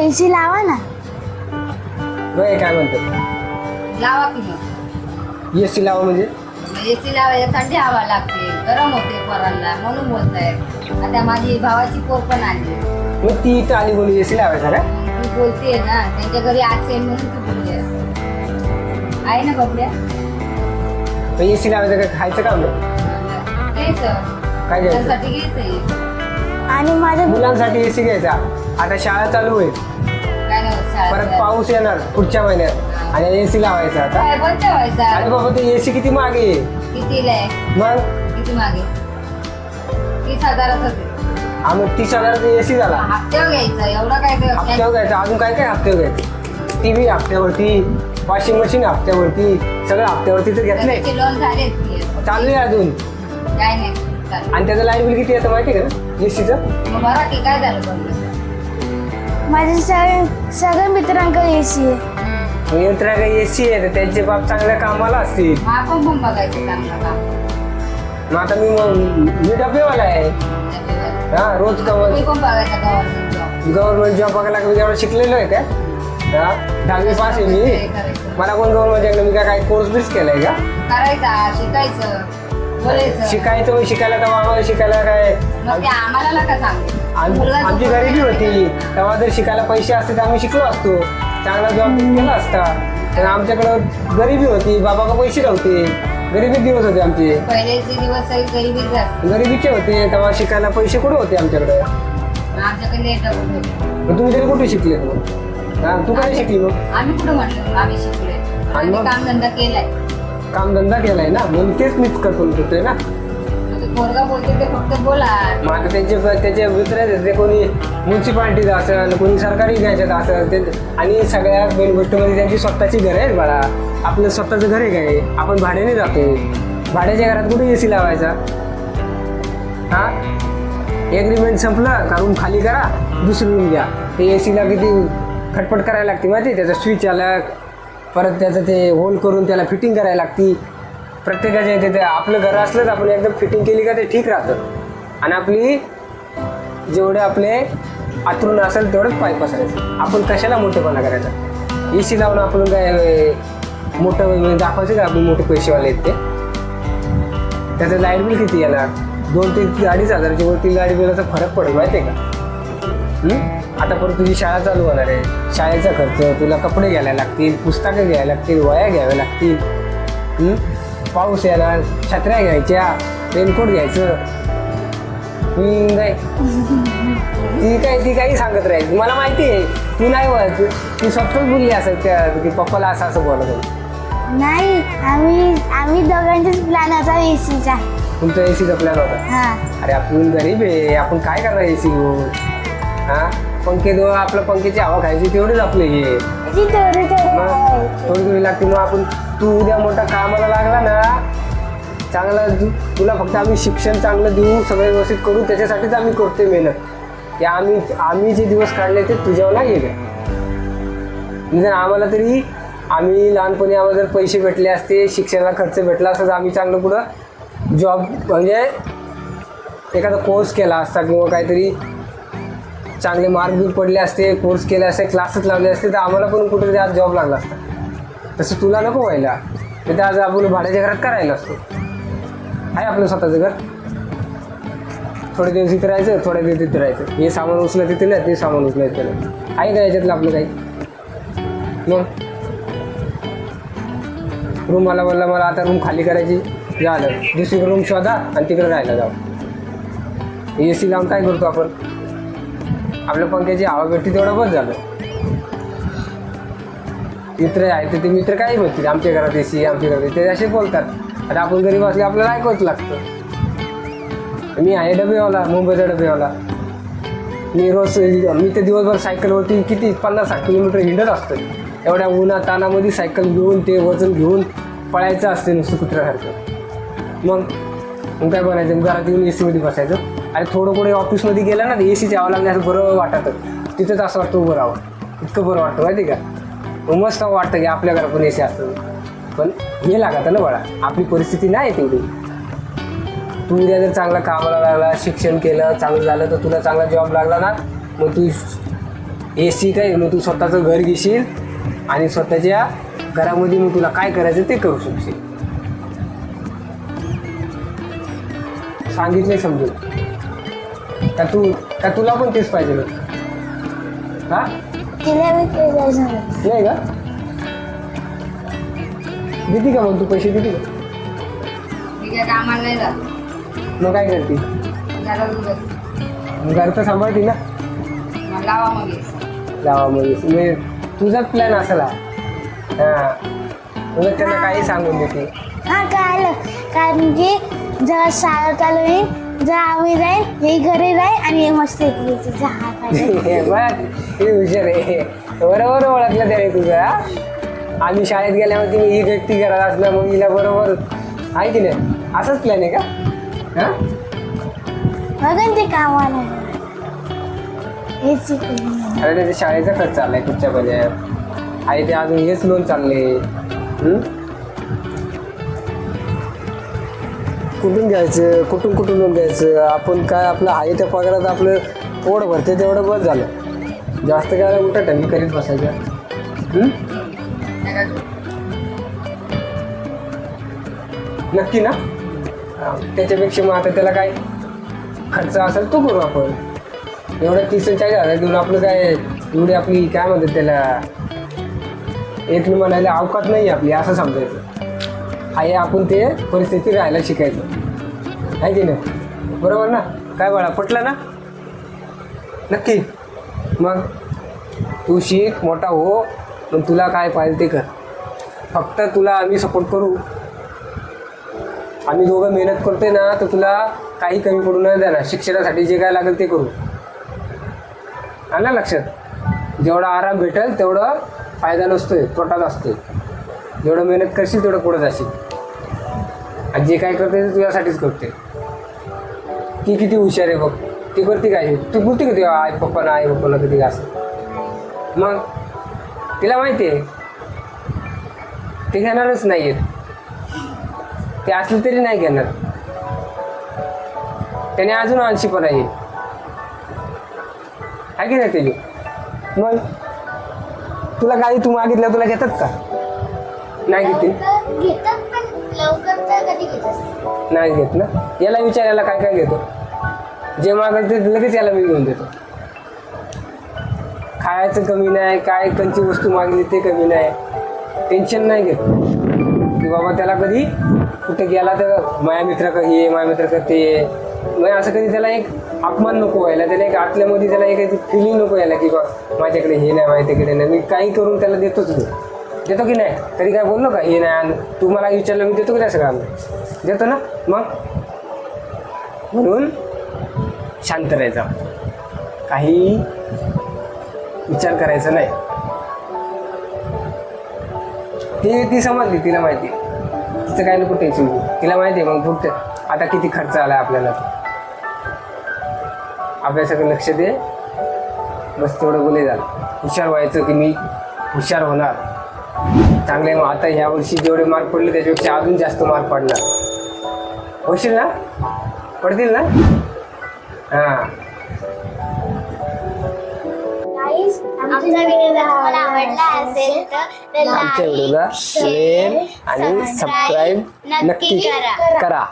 AC लावा ना. बघ काय म्हणतो? लावा की मग. ए सी लावा म्हणजे? एसी लावायला थंडी हवा लागते. गरम होते पोरांना म्हणून बोलताय. आता माझी भावाची पोर पण आली. मग ती इथं आली बोलली ए सी लावायचा का? ती बोलतेय ना त्यांच्या घरी असेल म्हणून तू बोलली. आहे. ना बबल्या? मग ए सी लावायचं काय खायचं काम नाही घ्यायचं. काय घ्यायचं? त्यासाठी घ्यायचं आणि माझ्या मुलांसाठी ए सी घ्यायचा. आता शाळा चालू होईल. परत पाऊस येणार पुढच्या महिन्यात. आणि ए सी लावायचा आता. ठेवायचा अरे बाबा ते ए सी किती मागे? आहे कितीला आहे? मग? किती मागे? तीस हजाराचं ते. आम्ही तीस हजाराचा ए सी झाला. हप्त्यावर घ्यायचं. एवढं काय ते- हप्त्यावर घ्यायचं. अजून काय काय हप्त्यावर घ्यायचं? टी व्ही हप्त्यावरती वॉशिंग मशीन हप्त्यावरती सगळं हप्त्यावरती तर घेतलंय. त्याचे लोन झाले चालू आहे अजून. काय नाही चालेल. आणि त्याचं लाइट बिल किती येतं माहिती आहे का? ए सीचं मग बरा की काय झालं सगळ्या सगळ्या मित्रांकडे एसी आहे. यंत्रा काही ए सी आहे तर त्यांचे बाप चांगल्या कामाला असतील. मग आपण पण बघायचं चांगलं काम. मग आता मी मग मी डबेवाला आहे. हा रोज मी पण बघायचं गव्हर्नमेंट जॉब गव्हर्नमेंट जॉब बघायला मी एवढं शिकलेलो आहे का? हा दहावी पास आहे मी. मला कोण गव्हर्नमेंट मी काय कोर्स बिर्स केलाय का? करायचा शिकायचं. शिकायचं शिकायला तेव्हा आम्हाला शिकायला काय? आमची गरिबी होती. तेव्हा जर शिकायला पैसे असते तर आम्ही शिकलो असतो. चांगला जॉब केला असता. तर आमच्याकडं गरिबी होती. बाबाकडे पैसे नव्हते. गरिबी दिवस होते आमचे. पहिलेचे दिवस गरिबीचे होते. तेव्हा शिकायला पैसे कुठे होते आमच्याकडे? तुम्ही तरी कुठे शिकले तू काय शिकली मग? आम्ही कुठं म्हटलं? आम्ही आम्ही मग? कामधंदा केलाय. कामधंदा केलाय ना म्हणून तेच मीच करतो म्हणतोय ना? मग ते पोरगा बोलते ते फक्त बोला. त्यांचे त्याचे मित्र आहेत ते कोणी म्युन्सिपाल्टीचं असेल कोणी सरकारी घ्यायच्यात असेल ते आणि सगळ्यात मेन गोष्ट म्हणजे त्यांची स्वतःची घर आहेत बाळा. आपलं स्वतःचं घर आहे काय आपण भाड्याने जातो. भाड्याच्या घरात कुठे ए सी लावायचा? हा? एग्रीमेंट संपलं का रूम खाली करा दुसरी रूम घ्या. ते ए सीला किती खटपट करायला लागते माहिती? त्याचा स्विच आला परत त्याचं ते होल करून त्याला फिटिंग करायला लागती. प्रत्येकाच्या इथे ते आपलं घर असलं तर आपण एकदम फिटिंग केली का ते ठीक राहतं. आणि आपली जेवढे आपले आतरून असेल तेवढंच पाईप असायचं आपण कशाला मोठेपणा करायचा? ए सी लावून आपण काय मोठं म्हणजे दाखवायचं का आपण मोठे पैसेवाले आहेत ते? त्याचं लाइट बिल किती येणार? दोन ते अडीच हजाराची वरती लाइट बिलाचा फरक पडेल माहिती आहे का? आता परत तुझी शाळा चालू होणार आहे. शाळेचा खर्च तुला कपडे घ्यायला लागतील पुस्तकं घ्यायला लागतील वया घ्याव्या लागतील? पाऊस येणार छत्र्या घ्यायच्या रेनकोट घ्यायचं. काय? ती काय ती काही सांगत राहील मला माहिती आहे. तू नाही बोलत. ती स्वतःच बोलली असं त्या की पप्पाला असं असं बोलत होती नाही आम्ही आम्ही दोघांचाच प्लॅन होता एसीचा तुमचा ए सीचा प्लॅन होता? हा. अरे आपण गरीब आहे. आपण काय करणार ए सी घेऊन? हा? पंखे दो आपलं पंख्याची हवा खायची तेवढीच आपलं हे. थोडी थोडी मग थोडी थोडी लागते मग आपण तू उद्या मोठा कामाला लागला ना चांगला तुला फक्त आम्ही शिक्षण चांगलं देऊ सगळं व्यवस्थित करू त्याच्यासाठीच आम्ही करतोय मेहनत. की आम्ही आम्ही जे दिवस काढले ते तुझ्यावर नाही गेले. निदान आम्हाला तरी आम्ही लहानपणी आम्हाला जर पैसे भेटले असते शिक्षणाला खर्च भेटला असता तर आम्ही चांगलं पुढं जॉब म्हणजे एखादा कोर्स केला असता किंवा काहीतरी चांगले मार्क बी पडले असते कोर्स केले असते क्लासेस लावले असते तर आम्हाला पण कुठेतरी आज जॉब लागला असता. तसं तुला नको व्हायला. मी तर आज आपण भाड्याच्या घरात करायला असतो. आहे आपलं स्वतःचं घर. थोडे दिवस इथे राहायचं थोडे दिवस तिथे राहायचं. हे सामान उचलं तिथे नाही ते सामान उचलं तिथे नाही आहे का याच्यातलं आपलं काही? मग? रूम मला बोलला मला आता रूम खाली करायची झालं. दुसरीकडे रूम शोधा आणि तिकडे राहायला जाऊ. ए सी लावून काय करतो आपण? आपल्या पंख्याची हवा भेटते तेवढं बस झालं. मित्र आहे तर ते मित्र काही म्हणतील आमच्या घरात ए सी आमच्या घरात ते असे बोलतात. आता आपण गरीब असले आपल्याला ऐकवच लागतं? मी आहे डबेवाला मुंबईचा डबेवाला. मी रोज मी तर दिवसभर सायकलवरती किती पन्नास साठ किलोमीटर हिंडत असतो. एवढ्या उन्हा तानामध्ये सायकल घेऊन ते वजन घेऊन पळायचं असते नुसतं कुत्र्यासारखं. मग मग काय बनायचं मग घरात येऊन ए सीमध्ये बसायचं. आणि थोडं पुढे ऑफिसमध्ये गेलं ना ए सी जावं लागलं असं बरं वाटतं. तिथंच असं वाटतं उभं राहावं. इतकं बरं वाटतं माहिती का? मग मस्त वाटतं की आपल्या पण ए सी असतं. पण हे लागतं ना बळा आपली परिस्थिती नाही तेवढी. तू उद्या जर चांगला कामाला लागला शिक्षण केलं चांगलं झालं तर तुला चांगला जॉब लागला ना मग तू ए सी काय मग तू स्वतःचं घर घेशील आणि स्वतःच्या घरामध्ये मग तुला काय करायचं ते करू शकशील. सांगितले समजून. का तू का तुला पण तेच पाहिजे होतं? हा? तिला मी ते जायचं नाही. नाही का? देते का मग तू पैसे देते का? मी काय कामाला नाही जात. मग काय करते? जरा मग घर तर सांभाळते ना? मग लावा मग हे. गावामध्ये म्हणजे तुझाच प्लॅन असेल हा. उलट त्यांना काही सांगून देते हा कळालं कारण की जेव्हा शाळा चालू होईल जेव्हा आम्ही जाईल हे घरी राहील आणि हे मस्त इकडे खायला हे बघ किती हुशार आहे. बरोबर ओळखलं त्याने तुझं हा? आम्ही शाळेत गेल्यावरती मग ही गट्टी करत असणार मग हिला बरोबर आहे की नाही? असंच प्लॅन आहे का? हा? बघा ते कामाला. अरे त्याच्या शाळेचा खर्च चाललाय पुढच्या महिन्यात. आहे ते अजून हेच लोन चालले हम्म? कुठून घ्यायचं कुठून कुठून लोन घ्यायचं आपण काय आपलं आहे त्या पगारात आपलं पोट भरते तेवढं बस झालं. जास्त काय उलट टंगी करीत बसायचं. नक्की ना? त्याच्यापेक्षा मग आता त्याला काय खर्च असेल तो करू आपण. एवढं तीस चाळीस हजार देऊन आपलं काय एवढी आपली काय म्हणतात त्याला एक मी म्हणायला अवकात नाही आपली असं समजायचं. आहे आपण ते परिस्थिती राहायला शिकायचं. आहे की नाही? बरोबर ना? काय बाळा पटलं ना? नक्की. मग? तू शिक मोठा हो पण तुला काय पाहिजे ते कर. फक्त तुला आम्ही सपोर्ट करू. आम्ही दोघं मेहनत करतोय ना तर तुला काही कमी पडू नाही देणार. शिक्षणासाठी जे काय लागेल ते करू. आलं लक्षात? जेवढा आराम भेटेल तेवढं फायदा नसतोय तोटाच असतोय. जेवढं मेहनत करशील तेवढं पुढं जाशील. आणि जे काय करते ते तुझ्यासाठीच करते ती किती हुशार आहे बघ. ती करते काय तू बोलते का तुझ्या आई पप्पाला आई पप्पाला कधी असं मग तिला माहिती आहे ते घेणारच नाही आहेत ते असले तरी नाही घेणार. त्याने अजून ऐंशीपणा येईल आहे. की नाही त्याची? मग तुला काही तू मागितलं तुला घेतात का? नाही घेतील घेतात पण लवकर तर कधी घेतात नाही घेत ना. याला विचार याला काय काय घेतो? जे मागत ते लगेच याला मी घेऊन देतो. खायचं कमी नाही काय कंची वस्तू मागली ते कमी नाही. टेन्शन नाही घेत. की बाबा त्याला कधी कुठे गेला तर माया मित्र का हे माया मित्र ते. मग असं कधी त्याला एक अपमान नको व्हायला त्याला एक आतल्यामध्ये त्याला एक फिलिंग नको यायला की बा माझ्याकडे हे नाही माझ्याकडे नाही. मी काही करून त्याला देतोच मी देतो की नाही? तरी काय बोललो का? हे नाही आण. तू मला विचारलं मी देतो की नाही सगळं देतो ना. मग? म्हणून शांत राहायचा. काही विचार करायचा नाही. ती ती समजली तिला माहिती. तिचं काय नको टेन्शन तिला माहिती आहे मग फक्त आता किती खर्च आला आपल्याला. अभ्यासाकडे लक्ष दे. बस तेवढं बोले झालं हुशार व्हायचं की मी हुशार होणार. चांगले मग आता ह्या वर्षी जेवढे मार्क पडले त्याच्यापेक्षा अजून जास्त मार्क पडणार. होशील ना? पडतील ना? हां. गाईस आमचा व्हिडिओ जर तुम्हाला आवडला असेल तर आमच्या व्हिडिओला शेअर आणि सबस्क्राईब नक्की करा.